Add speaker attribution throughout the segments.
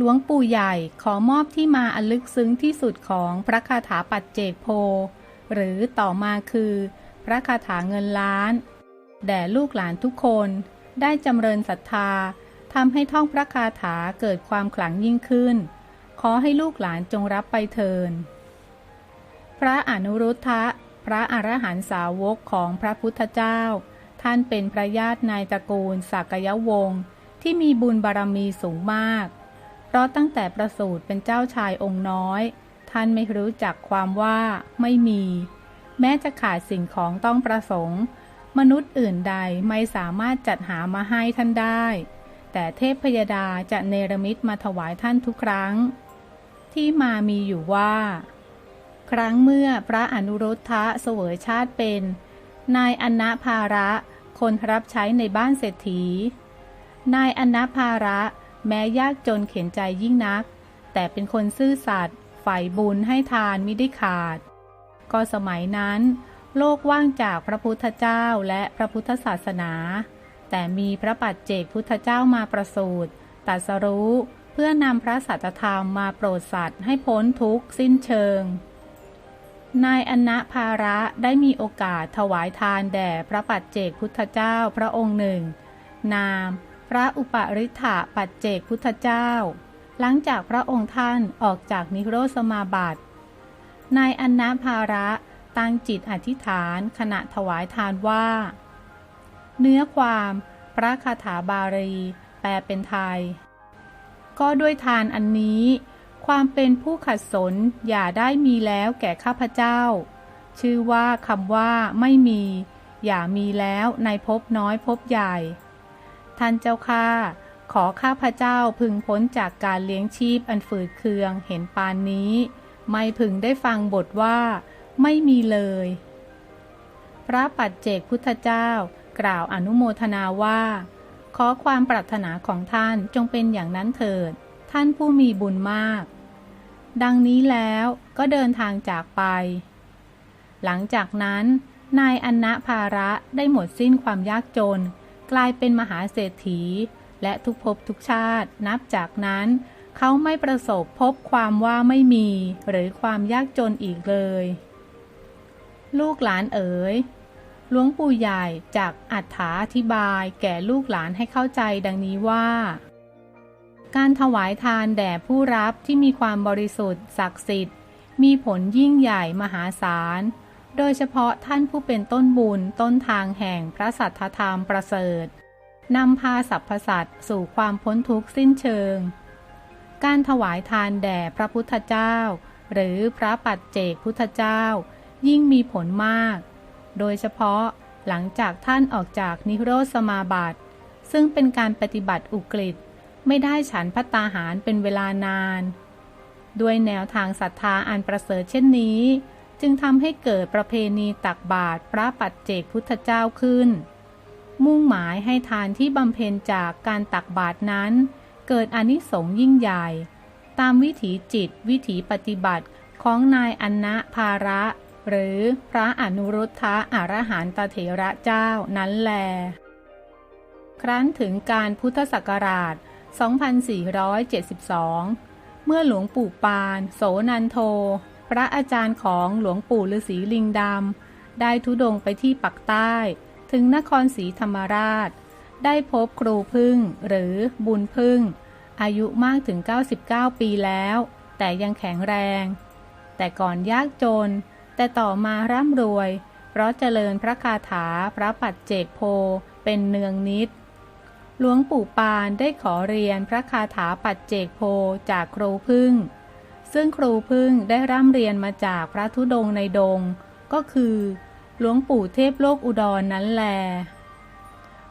Speaker 1: หลวงปู่ใหญ่ขอมอบที่มาอันลึกซึ้งที่สุดของพระคาถาปัจเจกโพ หรือต่อมาคือ พระคาถาเงินล้าน แด่ลูกหลานทุกคนได้จำเริญศรัทธาทำให้ท่องพระคาถาเกิดความขลังยิ่งขึ้น ขอให้ลูกหลานจงรับไปเทิน พระอนุรุทธะ พระอรหันตสาวกของพระพุทธเจ้า ท่านเป็นพระญาตินายตระกูลสักยวงศ์ที่มีบุญบารมีสูงมาก เพราะตั้งแต่ประสูติเป็นเจ้าชายองค์น้อย ท่านไม่รู้จักความว่าไม่มี แม้จะขาดสิ่งของต้องประสงค์ มนุษย์อื่นใดไม่สามารถจัดหามาให้ท่านได้ แต่เทพพยดาจะเนรมิตมาถวายท่านทุกครั้ง ที่มามีอยู่ว่า ครั้งเมื่อพระอนุรุทธะเสวยชาติเป็น นายอนนาภาระคนรับใช้ในบ้านเศรษฐี นายอนนาภาระ แม้ยากจนเข็นใจยิ่งนัก แต่เป็นคนซื่อสัตย์ฝ่ายบุญให้ทานมิได้ขาด ก็สมัยนั้น โลกว่างจากพระพุทธเจ้าและพระพุทธศาสนา แต่มีพระปัจเจกพุทธเจ้ามาประสูติตรัสรู้เพื่อนำพระสัจธรรมมาโปรดสัตว์ให้พ้นทุกข์สิ้นเชิง นายอนนาภาระได้มีโอกาสถวายทานแด่พระปัจเจกพุทธเจ้าพระองค์หนึ่ง นาม พระอุปริฐะปัจเจกพุทธเจ้า หลังจากพระองค์ท่านออกจากนิโรธสมาบัตินายอนนาภาระตั้งจิตอธิษฐานขณะถวายทานว่า เนื้อความพระคาถาบาลี แปลเป็นไทย ก็ด้วยทานอันนี้ ความเป็นผู้ขัดสนอย่าได้มีแล้วแก่ข้าพเจ้า ชื่อว่าคำว่าไม่มี อย่ามีแล้วในภพน้อยภพใหญ่ ท่านเจ้าข้าขอข้าพเจ้าพึงพ้นจากการเลี้ยงชีพอันฝืดเคืองเห็นปานนี้ ไม่พึงได้ฟังบทว่า ไม่มีเลย พระปัจเจกพุทธเจ้ากล่าวอนุโมทนาว่า ขอความปรารถนาของท่านจงเป็นอย่างนั้นเถิด ท่านผู้มีบุญมาก ดังนี้แล้วก็เดินทางจากไป หลังจากนั้น นายอนนาภาระได้หมดสิ้นความยากจน กลายเป็นมหาเศรษฐี และทุกภพทุกชาติ นับจากนั้น เขาไม่ประสบพบความว่าไม่มี หรือความยากจนอีกเลย ลูกหลานเอ๋ยหลวงปู่ใหญ่จากอัถาอธิบายแก่ลูกหลานให้เข้าใจดังนี้ว่า การถวายทานแด่ผู้รับที่มีความบริสุทธิ์ศักดิ์สิทธิ์ มีผลยิ่งใหญ่มหาศาล โดยเฉพาะท่านผู้เป็นต้นบุญต้นทางแห่งพระสัทธธรรมประเสริฐนำพาสรรพสัตว์สู่ความพ้นทุกข์สิ้นเชิง การถวายทานแด่พระพุทธเจ้า หรือพระปัจเจกพุทธเจ้า ยิ่งมีผลมาก โดยเฉพาะหลังจากท่านออกจากนิโรธสมาบัติ ซึ่งเป็นการปฏิบัติอุกฤษไม่ได้ฉันพัตตาหารเป็นเวลานาน ด้วยแนวทางศรัทธาอันประเสริฐเช่นนี้ จึงทำให้เกิดประเพณีตักบาตรพระปัจเจกพุทธเจ้าขึ้น มุ่งหมายให้ทานที่บำเพ็ญจากการตักบาตรนั้น เกิดอนิสงส์ยิ่งใหญ่ ตามวิถีจิตวิถีปฏิบัติของนายอนนะภาระ หรือพระอนุรุทธะอรหันตเถระเจ้านั้นแล ครั้นถึงการพุทธศักราช 2472 เมื่อหลวงปู่ปาน โสนันโท พระอาจารย์ของหลวงปู่ฤาษีลิงดำ ได้ทุดงไปที่ปักใต้ ถึงนครศรีธรรมราช ได้พบครูพึ่งหรือบุญพึ่ง อายุมากถึง 99 ปีแล้ว แต่ยังแข็งแรง แต่ก่อนยากจน แต่ต่อมาร่ำรวย เพราะเจริญพระคาถาพระปัจเจกโพเป็นเนืองนิดหลวงปู่ปานได้ขอเรียนพระคาถาปัจเจกโพจากครูพึ่ง ซึ่งครูพึ่งได้ร่ำเรียนมาจากพระธุดงในดง ก็คือหลวงปู่เทพโลกอุดรนนั้นแล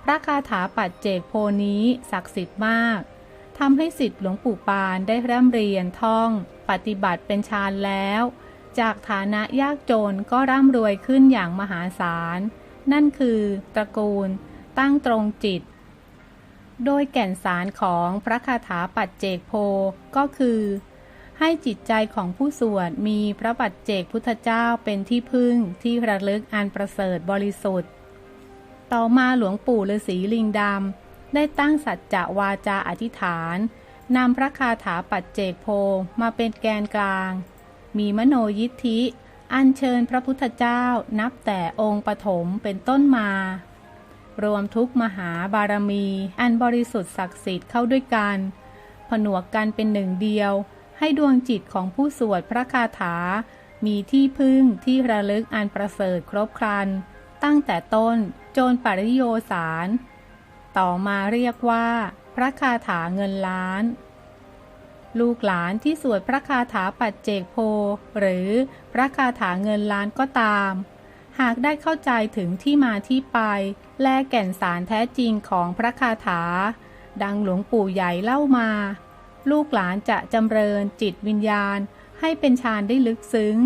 Speaker 1: พระคาถาปัจเจกโพนี้ศักดิ์สิทธิ์มากทำให้สิทธิ์หลวงปู่ปานได้ร่ำเรียนท่อง ปฏิบัติเป็นฌานแล้ว จากฐานะยากจนก็ร่ำรวยขึ้นอย่างมหาศาล นั่นคือตระกูล ตั้งตรงจิต โดยแก่นสารของพระคาถาปัจเจกโพก็คือ ให้จิตใจของผู้สวดมีพระปัจเจกพุทธเจ้าเป็นที่พึ่งที่ระลึกอันประเสริฐบริสุทธิ์ ต่อมาหลวงปู่ฤาษีลิงดำได้ตั้งสัจจะวาจาอธิษฐานนำพระคาถาปัจเจกโพมาเป็นแกนกลาง มีมโนยิทธิ อัญเชิญพระพุทธเจ้านับแต่องค์ปฐมเป็นต้นมา รวมทุกมหาบารมี อันบริสุทธิ์ศักดิ์สิทธิ์เข้าด้วยกัน ผนวกกันเป็นหนึ่งเดียว ให้ดวงจิตของผู้สวดพระคาถา มีที่พึ่งที่ระลึกอันประเสริฐครบครัน ตั้งแต่ต้นจนปริโยสาร ต่อมาเรียกว่า พระคาถาเงินล้าน ลูกหลานที่สวดพระคาถาปัจเจกโพ หรือพระคาถาเงินล้านก็ตาม หากได้เข้าใจถึงที่มาที่ไป และแก่นสารแท้จริงของพระคาถา ดังหลวงปู่ใหญ่เล่ามา ลูกหลานจะจำเริญจิตวิญญาณ ให้เป็นฌานได้ลึกซึ้ง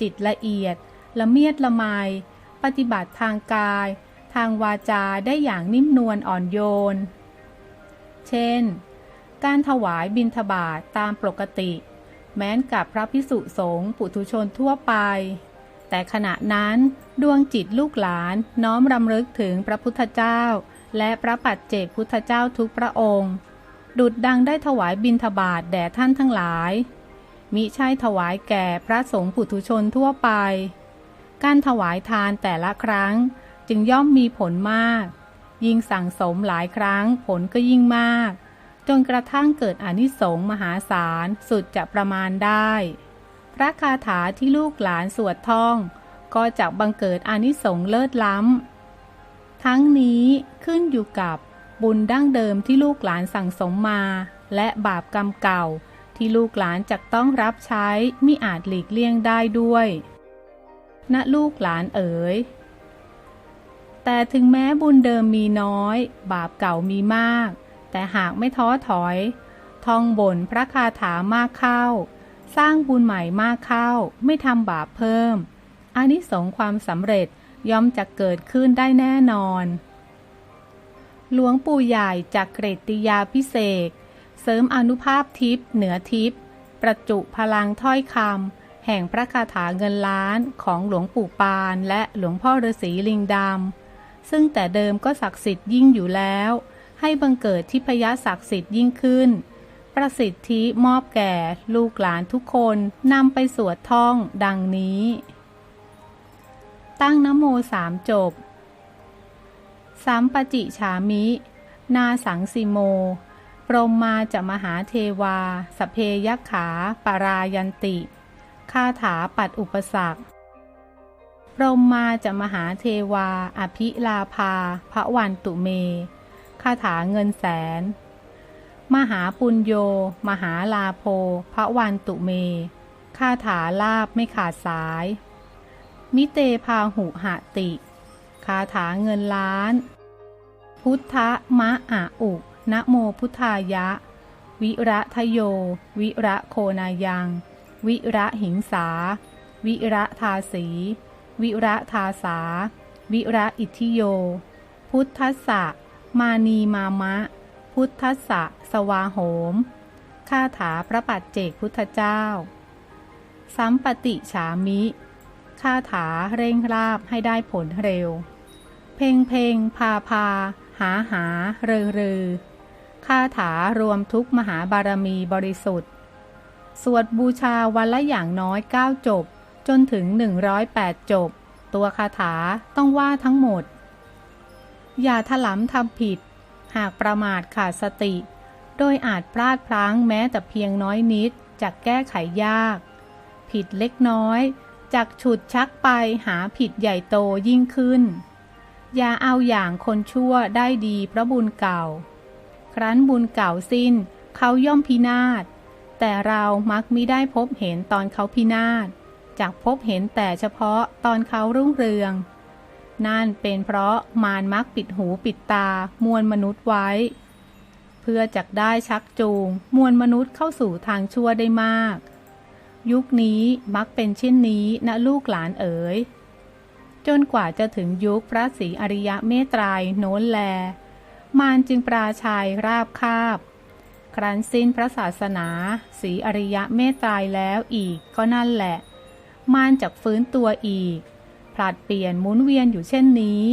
Speaker 1: จิตละเอียด ละเมียดละไม ปฏิบัติทางกาย ทางวาจาได้อย่างนิ่มนวลอ่อนโยน เช่น การถวายบิณฑบาตตามปกติ แม้นกับพระพิสุสงฆ์ปุถุชนทั่วไป แต่ขณะนั้นดวงจิตลูกหลานน้อมรำลึกถึงพระพุทธเจ้า และพระปัจเจกพุทธเจ้าทุกพระองค์ ดุดดังได้ถวายบิณฑบาตแด่ท่านทั้งหลาย มิใช่ถวายแก่พระสงฆ์ปุถุชนทั่วไป การถวายทานแต่ละครั้งจึงย่อมมีผลมาก ยิ่งสั่งสมหลายครั้งผลก็ยิ่งมาก จนกระทั่งเกิดอนิสงส์มหาศาลสุดจะประมาณได้ พระคาถาที่ลูกหลานสวดท่อง ก็จะบังเกิดอนิสงส์เลิศล้ำ ทั้งนี้ขึ้นอยู่กับ บุญดั้งเดิมที่ลูกหลานสั่งสมมา และบาปกรรมเก่า ที่ลูกหลานจะต้องรับใช้มิอาจหลีกเลี่ยงได้ด้วยณลูกหลานเอ๋ยแต่ถึงแม้บุญเดิมมีน้อย บาปเก่ามีมาก แต่หากไม่ท้อถอย ท่องบนพระคาถามากเข้า สร้างบุญใหม่มากเข้า ไม่ทำบาปเพิ่มอานิสงส์ความสำเร็จย่อมจะเกิดขึ้นได้แน่นอน หลวงปู่ใหญ่จากเกรติยาพิเศษ เสริมอนุภาพทิพย์เหนือทิพย์ประจุพลังถ้อยคำแห่งพระคาถาเงินล้านของหลวงปู่ปานและหลวงพ่อฤาษีลิงดำซึ่งแต่เดิมก็ศักดิ์สิทธิ์ยิ่งอยู่แล้ว ให้บังเกิดที่พยาศักดิ์สิทธิ์ยิ่งขึ้น ประสิทธิมอบแก่ลูกหลานทุกคนนำไปสวดท่องดังนี้ ตั้งนโมสามจบ สามปจิฉามิ นาสังสิโม ปรมมาจะมหาเทวา สเพยขาปารายันติ คาถาปัดอุปสรรคพรมมาจะมหาเทวา อภิลาภา พระวันตุเม คาถาเงินแสน มหาปุญโย มหาลาโพพระวันตุเม คาถาลาบไม่ขาดสาย มิเตพาหุหติ คาถาเงินล้าน พุทธมะอะอุนะโมพุทธายะ วิระทโย วิระโคนายัง วิระหิงสา วิระทาสี วิระทาสา วิระอิทิโย พุทธสะมานีมามะ พุทธสะสวาโหมคาถาพระปัจเจกพุทธเจ้า สัมปติฉามิคาถาเร่งราบให้ได้ผลเร็ว เพ่งเพ่งพาพา หาหาเรือเรือคาถารวมทุกมหาบารมีบริสุทธิ์ สวดบูชาวันละอย่างน้อย 9 จบ จนถึง 108 จบ ตัวคาถาต้องว่าทั้งหมด อย่าถลำทำผิด หากประมาทขาดสติ โดยอาจพลาดพลั้งแม้แต่เพียงน้อยนิดจะแก้ไขยาก ผิดเล็กน้อยจากฉุดชักไปหาผิดใหญ่โตยิ่งขึ้น อย่าเอาอย่างคนชั่วได้ดีเพราะบุญเก่า ครั้นบุญเก่าสิ้นเขาย่อมพินาศ แต่เรามักมิได้พบเห็นตอนเขาพินาศจากพบเห็นแต่เฉพาะตอนเขารุ่งเรือง นั่นเป็นเพราะมารมักปิดหูปิดตามวลมนุษย์ไว้ เพื่อจักได้ชักจูง มวลมนุษย์เข้าสู่ทางชั่วได้มาก ยุคนี้มักเป็นเช่นนี้นะลูกหลานเอ๋ย จนกว่าจะถึงยุคพระศรีอริยะเมตรายโน้นแล มารจึงปราชัยราบคาบ ครั้นสิ้นพระศาสนาสีอริยะเมตรายแล้วอีกก็นั่นแหละ มารจากฟื้นตัวอีก ผลัดเปลี่ยนหมุนเวียนอยู่เช่นนี้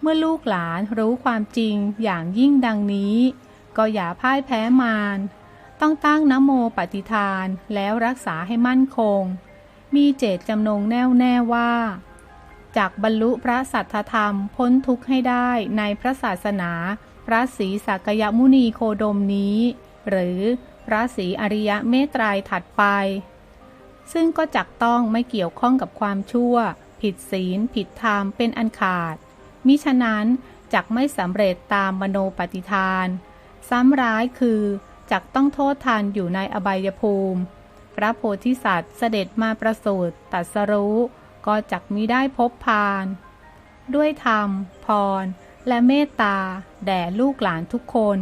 Speaker 1: เมื่อลูกหลานรู้ความจริงอย่างยิ่งดังนี้ ก็อย่าพ่ายแพ้มารต้องตั้งนโมปฏิทานแล้วรักษาให้มั่นคง มีเจตจำนงแน่วแน่ว่า จากบรรลุพระสัทธธรรมพ้นทุกข์ให้ได้ในพระศาสนา พระศรีสักยมุนีโคดมนี้ หรือพระศรีอริยะเมตรายถัดไป ซึ่งก็จักต้องไม่เกี่ยวข้องกับความชั่ว ผิดศีล ผิดธรรมเป็นอันขาด มิฉะนั้นจักไม่สำเร็จตามมโนปฏิทาน ซ้ำร้ายคือจักต้องโทษทานอยู่ในอบายภูมิ พระโพธิสัตว์เสด็จมาประสูติตัสรู้ ก็จักมิได้พบพาน ด้วยธรรม พร และเมตตา แด่ลูกหลานทุกคน